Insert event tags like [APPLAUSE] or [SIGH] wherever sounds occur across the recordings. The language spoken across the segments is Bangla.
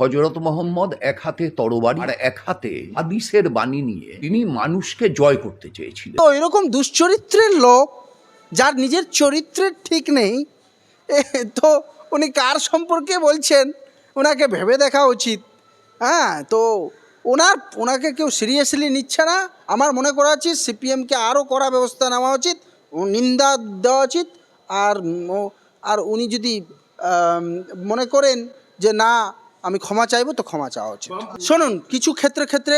হজরত মোহাম্মদ এক হাতে তরবারি আর এক হাতে হাদিসের বাণী নিয়ে তিনি মানুষকে জয় করতে চেয়েছিলেন। তো এরকম দুশ্চরিত্রের লোক যার নিজের চরিত্রের ঠিক নেই তো উনি কার সম্পর্কে বলছেন? ওনাকে ভেবে দেখা উচিত। হ্যাঁ তো ওনার ওনাকে কেউ সিরিয়াসলি নিচ্ছে না। আমার মনে করা উচিত সিপিএমকে আরও কড়া ব্যবস্থা নেওয়া উচিত নিন্দা দেওয়া উচিত, আর আর উনি যদি মনে করেন যে না আমি ক্ষমা চাইব তো ক্ষমা চাওয়া উচিত। শুনুন, কিছু ক্ষেত্রে ক্ষেত্রে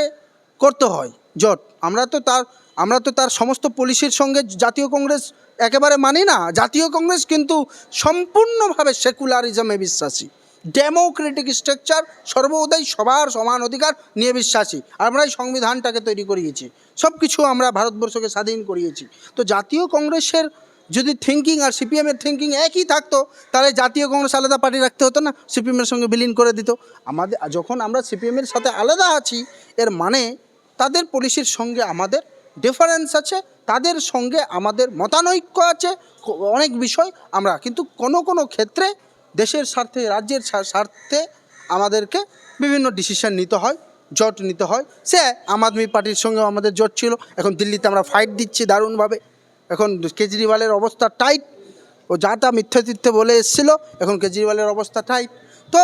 করতে হয়, জট। আমরা তো তার, আমরা তো তার সমস্ত পলিসির সঙ্গে জাতীয় কংগ্রেস একেবারে মানি না। জাতীয় কংগ্রেস কিন্তু সম্পূর্ণভাবে সেকুলারিজমে বিশ্বাসী। ডেমোক্রেটিক স্ট্রাকচার সর্বদাই সবার সমান অধিকার নিয়ে বিশ্বাসী। আমরাই সংবিধানটাকে তৈরি করিয়েছি। সব কিছু আমরা ভারতবর্ষকে স্বাধীন করিয়েছি। তো জাতীয় কংগ্রেসের যদি থিঙ্কিং আর সিপিএমের থিঙ্কিং একই থাকতো, তাহলে জাতীয় কংগ্রেস আলাদা পার্টি রাখতে হতো না সিপিএমের সঙ্গে বিলীন করে দিত। আমাদের, যখন আমরা সিপিএমের সাথে আলাদা আছি, এর মানে তাদের পলিসির সঙ্গে আমাদের ডিফারেন্স আছে, তাদের সঙ্গে আমাদের মতানৈক্য আছে, অনেক বিষয় আমরা, কিন্তু কোনো কোনো ক্ষেত্রে দেশের স্বার্থে, রাজ্যের স্বার্থে আমাদেরকে বিভিন্ন ডিসিশন নিতে হয়, জোট নিতে হয়। সে আম আদমি পার্টির সঙ্গেও আমাদের জোট ছিল। এখন দিল্লিতে আমরা ফাইট দিচ্ছি দারুণভাবে। এখন কেজরিওয়ালের অবস্থা টাইট ও যা তা মিথ্যে তিথ্যে বলে এসেছিল, এখন কেজরিওয়ালের অবস্থা টাইট তো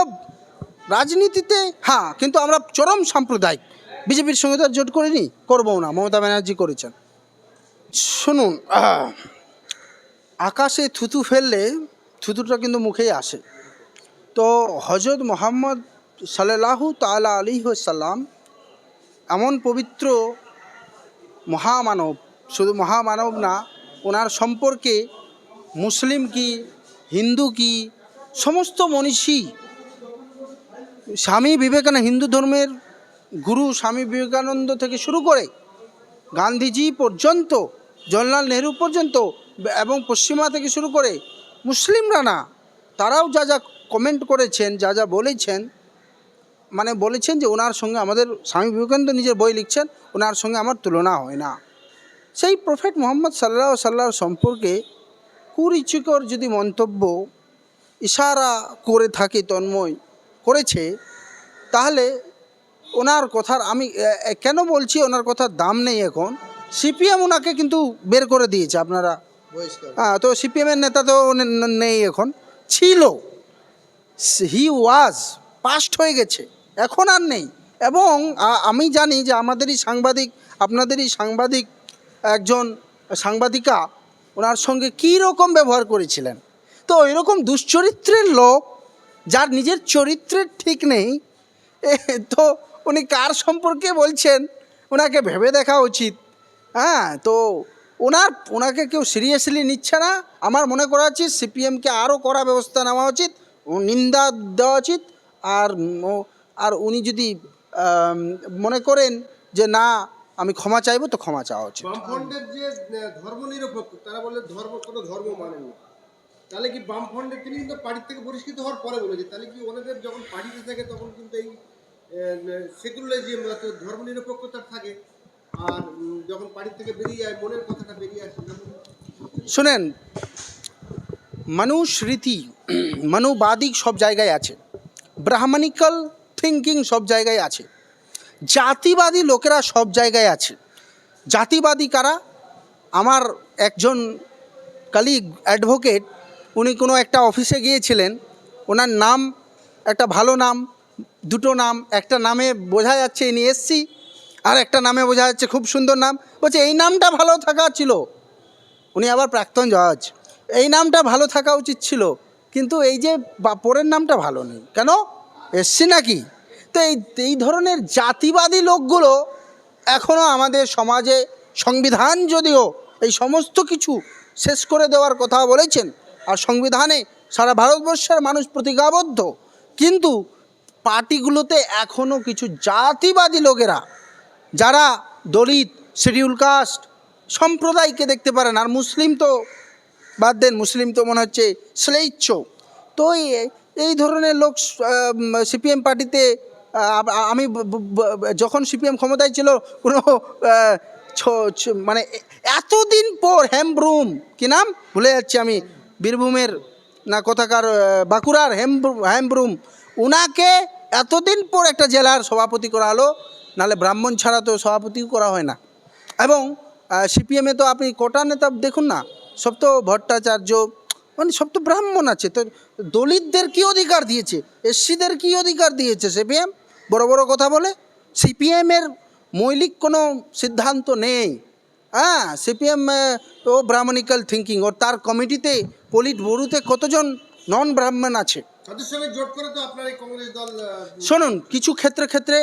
রাজনীতিতে হ্যাঁ কিন্তু আমরা চরম সাম্প্রদায়িক। বিজেপির সঙ্গে তো আর জোট করিনি করব না, মমতা ব্যানার্জি করেছেন। শুনুন আকাশে থুতু ফেললে থুতুটা কিন্তু মুখেই আসে। তো হজরত মোহাম্মদ সাল্লাহু তালা আলী সাল্লাম এমন পবিত্র মহামানব, শুধু মহামানব না ওনার সম্পর্কে মুসলিম কি, হিন্দু কি, সমস্ত মনীষী, স্বামী বিবেকানন্দ, হিন্দু ধর্মের গুরু স্বামী বিবেকানন্দ থেকে শুরু করে গান্ধীজি পর্যন্ত, জওয়াহরলাল নেহরু পর্যন্ত এবং পশ্চিমা থেকে শুরু করে মুসলিমরা না, তারাও যা যা কমেন্ট করেছেন, যা যা বলেছেন মানে বলেছেন যে ওনার সঙ্গে আমাদের স্বামী বিবেকানন্দ নিজের বই লিখছেন, ওনার সঙ্গে আমার তুলনা হয় না। সেই প্রফেট মোহাম্মদ সাল্লাহ সাল্লাহর সম্পর্কে কুরুচিকর যদি মন্তব্য ইশারা করে থাকে তন্ময় করেছে তাহলে ওনার কথার আমি কেন বলছি ওনার কথার দাম নেই এখন? সিপিএম ওনাকে কিন্তু বের করে দিয়েছে আপনারা হ্যাঁ তো সিপিএমের নেতা তো নেই এখন। ছিল। হি ওয়াজ পাস্ট হয়ে গেছে এখন আর নেই। এবং আমি জানি যে আমাদেরই সাংবাদিক আপনাদেরই সাংবাদিক একজন সাংবাদিকা ওনার সঙ্গে কী রকম ব্যবহার করেছিলেন? তো এরকম দুশ্চরিত্রের লোক যার নিজের চরিত্রের ঠিক নেই তো উনি কার সম্পর্কে বলছেন? ওনাকে ভেবে দেখা উচিত। হ্যাঁ তো ওনার, ওনাকে কেউ সিরিয়াসলি নিচ্ছে না। আমার মনে করা উচিত সিপিএমকে আরও কড়া ব্যবস্থা নেওয়া উচিত নিন্দা দেওয়া উচিত। আর আর উনি যদি মনে করেন যে না আমি ক্ষমা চাইব তো ক্ষমা চাওয়া উচিত। বামফ্রন্টের যে ধর্ম নিরপেক্ষ তারা বলে ধর্ম কোনো ধর্ম মানেন না। তাহলে কি বামফ্রন্টের তিনি কিন্তু পার্টি থেকে বহিষ্কৃত হওয়ার পরে বলেছে তাহলে কি ওনাদের যখন পার্টিতে থাকে তখন কিন্তু এই সেকুলারিজম ধর্ম নিরপেক্ষতা থাকে। আর যখন পার্টি থেকে বেরিয়ে যায় মনের কথাটা বেরিয়ে আসে শুনেন মানুষ রীতি [CLEARS THROAT] মনুবাদিক সব জায়গায় আছে। ব্রাহ্মণিক্যাল থিঙ্কিং সব জায়গায় আছে। জাতিবাদী লোকেরা সব জায়গায় আছে। জাতিবাদী কারা? আমার একজন কালিগ অ্যাডভোকেট উনি কোনো একটা অফিসে গিয়েছিলেন। ওনার নাম, একটা ভালো নাম, দুটো নাম, একটা নামে বোঝা যাচ্ছে ইনি এসসি, আর একটা নামে বোঝা যাচ্ছে খুব সুন্দর নাম। বলছে, এই নামটা ভালো থাকা ছিল। উনি আবার প্রাক্তন জজ এই নামটা ভালো থাকা উচিত ছিল, কিন্তু এই যে বা- পরের নামটা ভালো নেই। কেন? এসছি নাকি? তো এই এই ধরনের জাতিবাদী লোকগুলো এখনও আমাদের সমাজে সংবিধান যদিও এই সমস্ত কিছু শেষ করে দেওয়ার কথা বলেছেন, আর সংবিধানে সারা ভারতবর্ষের মানুষ প্রতিজ্ঞাবদ্ধ। কিন্তু পার্টিগুলোতে এখনও কিছু জাতিবাদী লোকেরা, যারা দলিত, শিডিউল কাস্ট, সম্প্রদায়কে দেখতে পারেন আর মুসলিম তো বাদ দেন, মুসলিম তো মনে হচ্ছে শ্লেচ্ছ তো এই- ধরনের লোক সিপিএম পার্টিতে আমি যখন সিপিএম ক্ষমতায় ছিল, কোনো মানে এতদিন পর হেমব্রুম, কি নাম? ভুলে যাচ্ছি আমি, বীরভূমের না কোথাকার বাঁকুড়ার হেম হেমব্রুম, উনাকে এতদিন পর একটা জেলার সভাপতি করা হলো, নাহলে ব্রাহ্মণ ছাড়া তো সভাপতিও করা হয় না। এবং সিপিএমে তো আপনি কটা নেতা দেখুন না, সব তো ভট্টাচার্য মানে সব তো ব্রাহ্মণ আছে তো দলিতদের কি অধিকার দিয়েছে? এসসিদের কি অধিকার দিয়েছে? সিপিএম বড় বড় কথা বলে। সিপিএমের মৌলিক কোনো সিদ্ধান্ত নেই। হ্যাঁ সিপিএম ও ব্রাহ্মণিক্যাল থিঙ্কিং ওর তার কমিটিতে পলিট বড়ুতে কতজন নন ব্রাহ্মণ আছে? তাদের সঙ্গে জোট করে তো আপনার এই কংগ্রেস দল আহ, শুনুন কিছু ক্ষেত্রে ক্ষেত্রে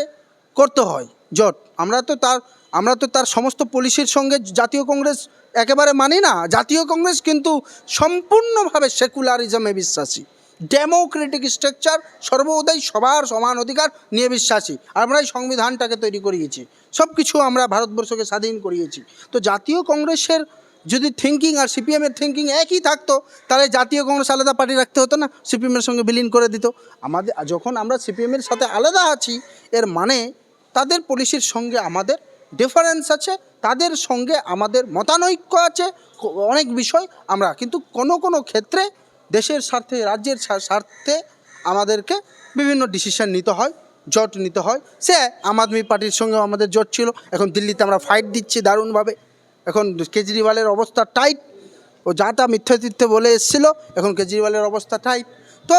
করতে হয়। জোট। আমরা তো তার, আমরা তো তার সমস্ত পলিসির সঙ্গে জাতীয় কংগ্রেস একেবারে মানি না। জাতীয় কংগ্রেস কিন্তু সম্পূর্ণভাবে সেকুলারিজমে বিশ্বাসী। ডেমোক্রেটিক স্ট্রাকচার সর্বদাই সবার সমান অধিকার নিয়ে বিশ্বাসী। আমরা এই সংবিধানটাকে তৈরি করিয়েছি। সব কিছু আমরা ভারতবর্ষকে স্বাধীন করিয়েছি। তো জাতীয় কংগ্রেসের যদি থিঙ্কিং আর সিপিএমের থিঙ্কিং একই থাকতো, তাহলে জাতীয় কংগ্রেস আলাদা পার্টি রাখতে হতো না? সিপিএমের সঙ্গে বিলীন করে দিত। আমাদের, যখন আমরা সিপিএমের সাথে আলাদা আছি, এর মানে তাদের পলিসির সঙ্গে আমাদের ডিফারেন্স আছে, তাদের সঙ্গে আমাদের মতানৈক্য আছে অনেক বিষয় আমরা, কিন্তু কোনো কোনো ক্ষেত্রে দেশের স্বার্থে, রাজ্যের স্বার্থে আমাদেরকে বিভিন্ন ডিসিশন নিতে হয়, জোট নিতে হয়। সে আম আদমি পার্টির সঙ্গেও আমাদের জোট ছিল, এখন দিল্লিতে আমরা ফাইট দিচ্ছি দারুণভাবে। এখন কেজরিওয়ালের অবস্থা টাইট ও যা তা মিথ্যে তিথ্যে বলে এসেছিল, এখন কেজরিওয়ালের অবস্থা টাইট তো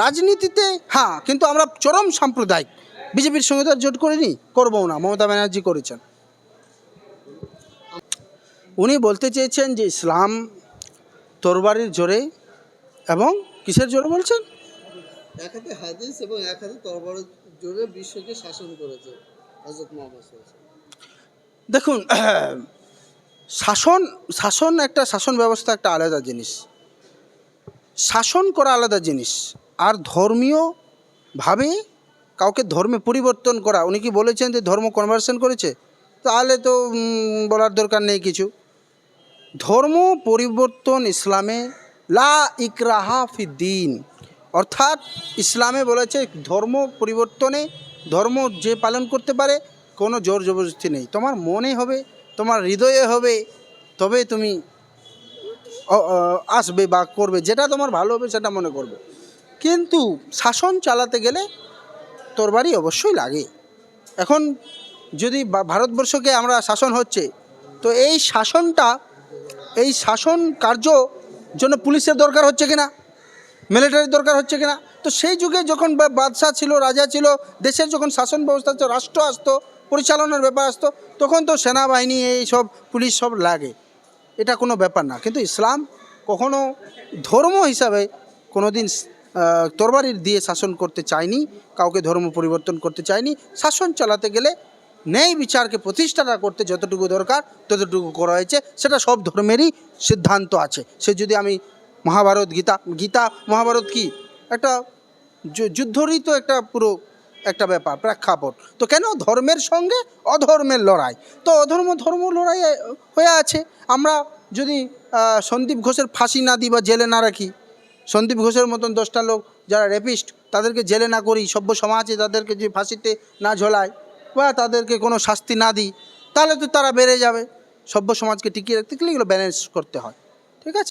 রাজনীতিতে হ্যাঁ কিন্তু আমরা চরম সাম্প্রদায়িক। বিজেপির সঙ্গে তো আর জোট করিনি করব না। মমতা ব্যানার্জি করেছেন। উনি বলতে চেয়েছেন যে ইসলাম তরবারির জোরে এবং কিসের জোরে বলছেন? এক হাতে হাদিস এবং এক হাতে তরবার জোরে বিশ্বকে শাসন করেছে হজরত মোহাম্মদ। দেখুন [CLEARS THROAT] শাসন শাসন একটা শাসন ব্যবস্থা একটা আলাদা জিনিস। শাসন করা আলাদা জিনিস। আর ধর্মীয়ভাবে কাউকে ধর্মে পরিবর্তন করা, উনি কি বলেছেন যে ধর্ম কনভার্সন করেছে? তাহলে তো বলার দরকার নেই কিছু। ধর্ম পরিবর্তন ইসলামে, লা ইকরাহা ফিদ্দিন অর্থাৎ ইসলামে বলেছে ধর্ম পরিবর্তনে, ধর্ম যে পালন করতে পারে, কোনো জোর জবরদস্তি নেই। তোমার মনে হবে, তোমার হৃদয়ে হবে, তবে তুমি আসবে বা করবে, যেটা তোমার ভালো হবে সেটা মনে করবে। কিন্তু শাসন চালাতে গেলে তরবারি অবশ্যই লাগে। এখন যদি ভারতবর্ষকে আমরা শাসন হচ্ছে, তো এই শাসনটা, এই শাসন কার্য জন্য পুলিশের দরকার হচ্ছে কিনা? মিলিটারির দরকার হচ্ছে কিনা? তো সেই যুগে যখন বাদশাহ ছিল, রাজা ছিল, দেশের যখন শাসন ব্যবস্থা ছিল রাষ্ট্র আসতো, পরিচালনার ব্যাপার আসতো, তখন তো সেনাবাহিনী, এই সব পুলিশ সব লাগে। এটা কোনো ব্যাপার না। কিন্তু ইসলাম কখনো ধর্ম হিসাবে কোনো দিন তরবারির দিয়ে শাসন করতে চায়নি, কাউকে ধর্ম পরিবর্তন করতে চায়নি, শাসন চালাতে গেলে ন্যায় বিচারকে প্রতিষ্ঠাটা করতে যতটুকু দরকার, ততটুকু করা হয়েছে, সেটা সব ধর্মেরই সিদ্ধান্ত আছে। সে যদি আমি মহাভারত গীতা গীতা, মহাভারত কি? একটা যুদ্ধরই তো একটা পুরো, একটা ব্যাপার, প্রেক্ষাপট। তো কেন ধর্মের সঙ্গে অধর্মের লড়াই? তো অধর্ম, ধর্ম লড়াই হয়ে আছে। আমরা যদি সন্দীপ ঘোষের ফাঁসি না দিই বা জেলে না রাখি সন্দীপ ঘোষের মতন দশটা লোক যারা রেপিস্ট তাদেরকে জেলে না করি, সভ্য সমাজে তাদেরকে যে ফাঁসিতে না ঝোলায় বা তাদেরকে কোনো শাস্তি না দিই, তাহলে তো তারা বেড়ে যাবে। সভ্য সমাজকে টিকিয়ে রাখতে গেলে এগুলো ব্যালেন্স করতে হয়? ঠিক আছে?